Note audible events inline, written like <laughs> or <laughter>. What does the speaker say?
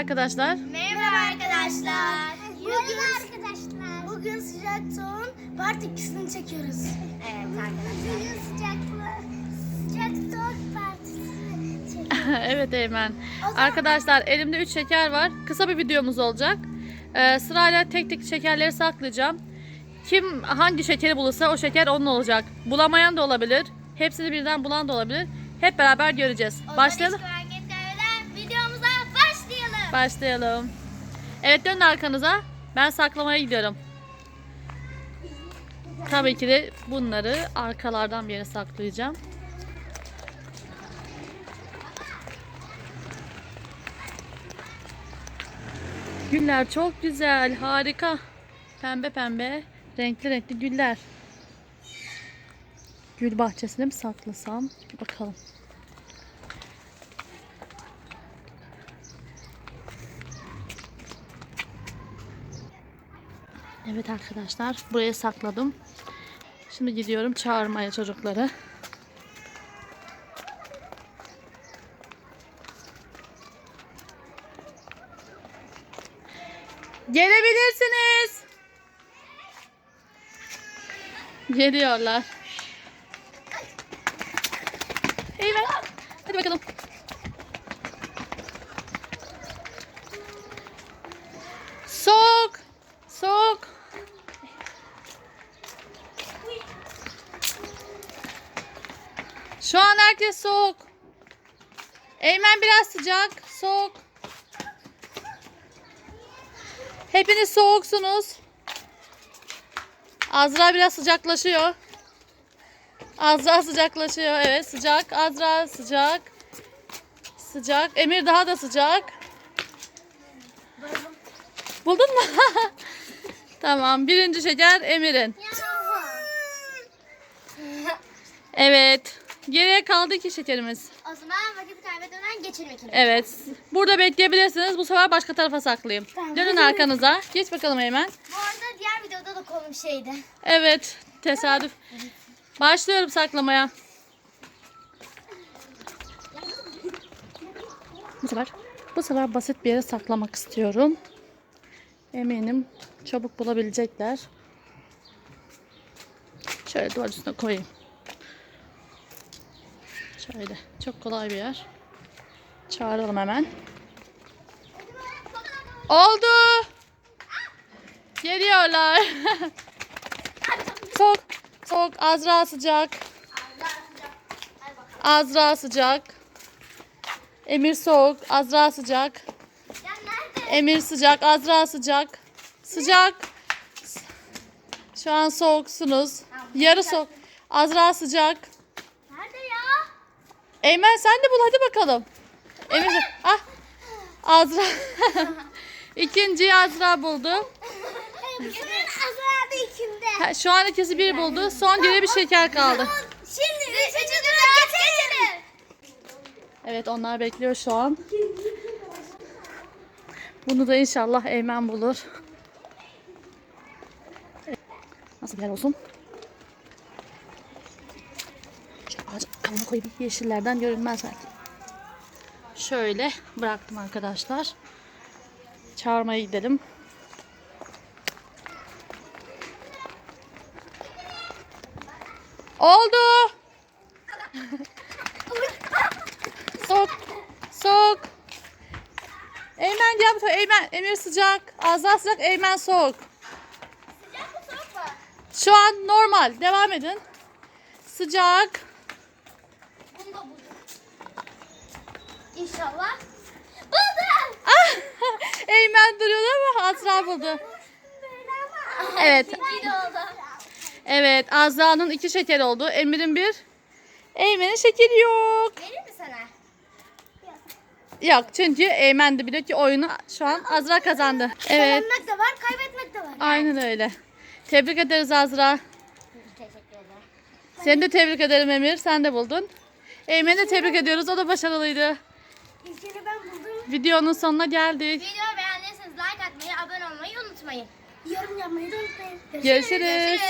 arkadaşlar. Merhaba arkadaşlar. Bugün arkadaşlar. Bugün sıcak soğun part ikisini çekiyoruz. Evet arkadaşlar. Bugün sıcak sıcak soğuk partisini <laughs> çekiyoruz. evet Eymen. Arkadaşlar elimde 3 şeker var. Kısa bir videomuz olacak. Ee, sırayla tek tek şekerleri saklayacağım. Kim hangi şekeri bulursa o şeker onun olacak. Bulamayan da olabilir. Hepsini birden bulan da olabilir. Hep beraber göreceğiz. Başlayalım. Başlayalım. Evet dönün arkanıza. Ben saklamaya gidiyorum. Tabii ki de bunları arkalardan bir yere saklayacağım. Güller çok güzel, harika. Pembe pembe, renkli renkli güller. Gül bahçesine mi saklasam? Bir bakalım. Evet arkadaşlar buraya sakladım. Şimdi gidiyorum çağırmaya çocukları. Gelebilirsiniz. Geliyorlar. Eyvah. Hadi bakalım. Soğuk. Soğuk. Şu an herkes soğuk. Eymen biraz sıcak. Soğuk. Hepiniz soğuksunuz. Azra biraz sıcaklaşıyor. Azra sıcaklaşıyor. Evet sıcak. Azra sıcak. Sıcak. Emir daha da sıcak. Buldun mu? <laughs> tamam. Birinci şeker Emir'in. Evet. Geriye kaldı iki şekerimiz. o zaman vakit kaybetmeden geçelim ikinci. Evet. Burada bekleyebilirsiniz. Bu sefer başka tarafa saklayayım. Tamam. Dönün arkanıza. Geç bakalım Eymen. Bu arada diğer videoda da konum şeydi. Evet. Tesadüf. Başlıyorum saklamaya. Bu sefer, bu sefer basit bir yere saklamak istiyorum. Eminim çabuk bulabilecekler. Şöyle duvar üstüne koyayım. Şöyle. Çok kolay bir yer. Çağıralım hemen. Oldu. Geliyorlar. <laughs> Soğuk. Soğuk. Azra sıcak. Azra sıcak. Emir soğuk. Azra sıcak. Emir sıcak. Azra sıcak. Sıcak. Şu an soğuksunuz. Yarı soğuk. Azra sıcak. Eymen sen de bul hadi bakalım. Emir <laughs> ah. Azra. <laughs> İkinciyi Azra buldu. Bugün azardı içinde. Ha, Şu an ikisi bir buldu. Son geriye bir şeker kaldı. Şimdi üçüncü durağa geçelim. Evet onlar bekliyor şu an. Bunu da inşallah Eymen bulur. Nasıl bir yer olsun? Kalına koyayım. Yeşillerden görünmez belki. Şöyle bıraktım arkadaşlar. Çağırmaya gidelim. Oldu. <laughs> Soğuk. Soğuk. Eymen tarafa. Eymen. Emir sıcak. Azra sıcak. Eymen soğuk. Sıcak mı soğuk mu? Şu an normal. Devam edin. Sıcak. Bunu da buldum. İnşallah. Buldum. Ah! Eymen duruyor ama Azra buldu. Evet. Evet. Azra'nın iki şekeri oldu. Emir'in bir. Eymen'in şekeri yok. Vereyim mi sana? Yok çünkü Eymen de biliyor ki oyunu şu an Azra kazandı. Evet. Kazanmak da var, kaybetmek de var. Aynen öyle. Tebrik ederiz Azra. Teşekkür ederim. Seni de tebrik ederim Emir. Sen de buldun. Eymen'i de tebrik ediyoruz. O da başarılıydı. İlkini ben buldum. Videonun sonuna geldik. Videoyu beğendiyseniz like atmayı, abone olmayı unutmayın. Yorum yapmayı da unutmayın. Görüşürüz. Görüşürüz.